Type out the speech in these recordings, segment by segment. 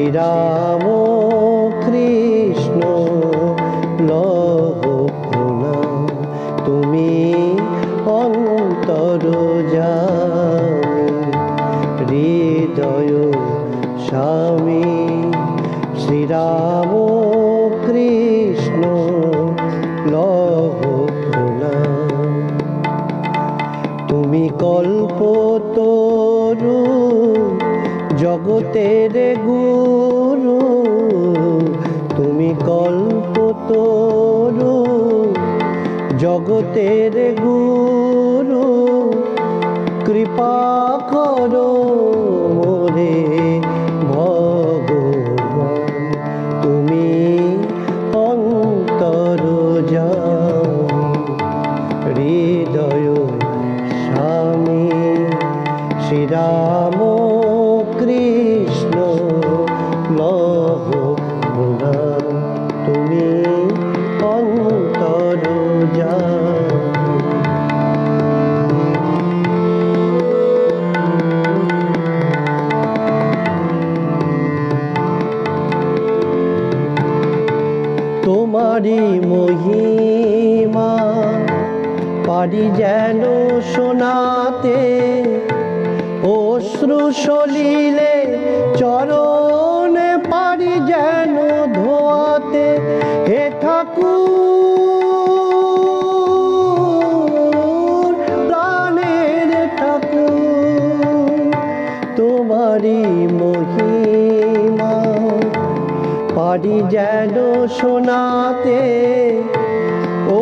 শ্রীরাম কৃষ্ণ লহ প্রণা তুমি অন্তর হৃদয় স্বামী শ্রীরাম কৃষ্ণ লহ প্রণা তুমি কল্পতরু জগতের গুরু তুমি কল্পতরু। জগতের গুরু তোমারই মহিমা, পারি যেন শোনাতে। অশ্রু সলিলে চরণ পারি যেন ধোয়াতে। হে ঠাকুর, প্রাণের ঠাকুর, তোমারই মহিমা। পারি যেন শোনাতে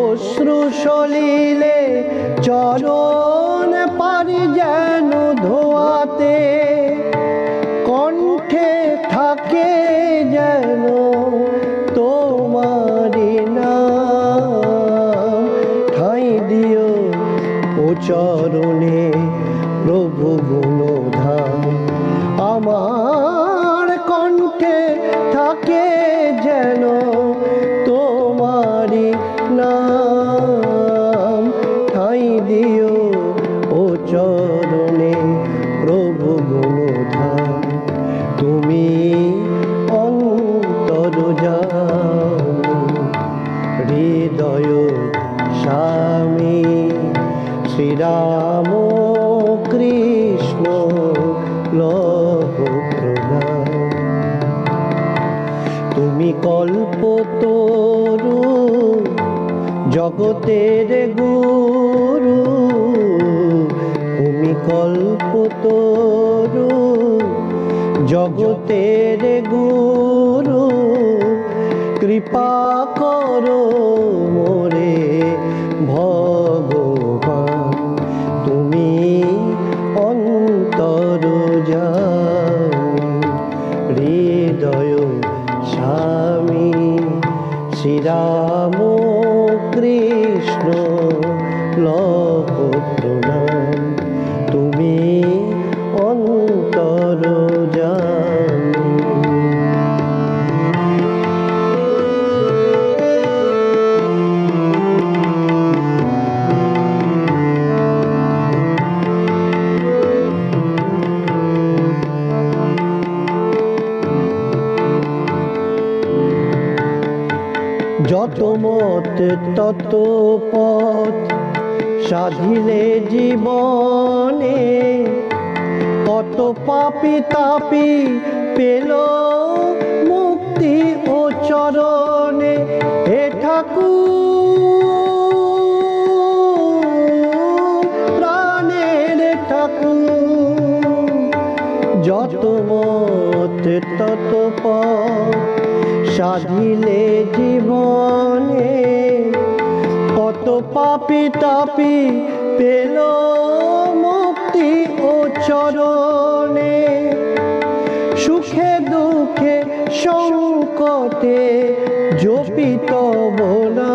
অশ্রু সলিলে চরণ পারি যেন ধোয়াতে, কণ্ঠে থাকে যেন তোমারি নাম। ঠাঁই দিও ও চরণে প্রভু গুণধাম, আমার শ্রীরাম কৃষ্ণ লহ প্রণাম। তুমি কল্পতরু জগতের গুরু। তুমি কল্পতরু জগতের গুরু। কৃপা করো হৃদয় স্বামী শ্রীরাম কৃষ্ণ মত তত পথ সাধিলে জীবনে কত পাপি তাপি পেল মুক্তি ও চরণে। হে ঠাকুর, প্রাণের ঠাকুর, যত মত তত পথ সাধিলে জীবনে পাপি তাপি পেল মুক্তি ও চরণে। সুখে দুঃখে সংকটে জপিত বোনা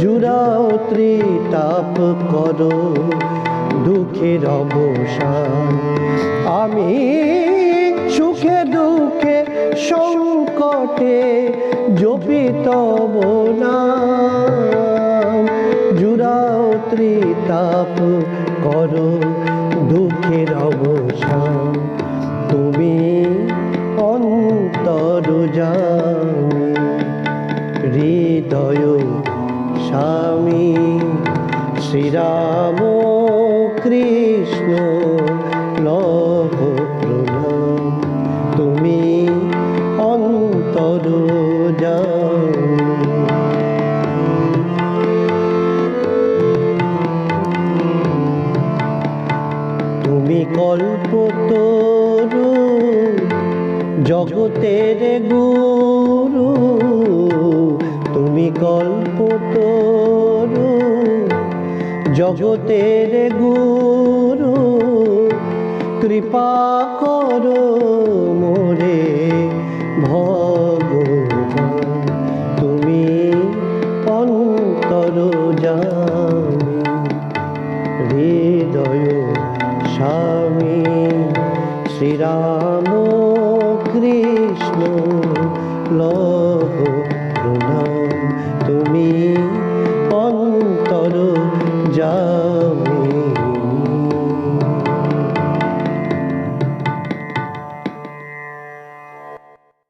জুড়াও করো দুঃখের অবসান। আমি সুখে দুঃখে সংকটে জপিত নাম ত্রিতাপ বিকল্প তরু জগতের গুরু, তুমি কল্প তরু জগতের গুরু, কৃপা করো মোরে ভগবান, তুমি অন্তর যা শ্রীরাম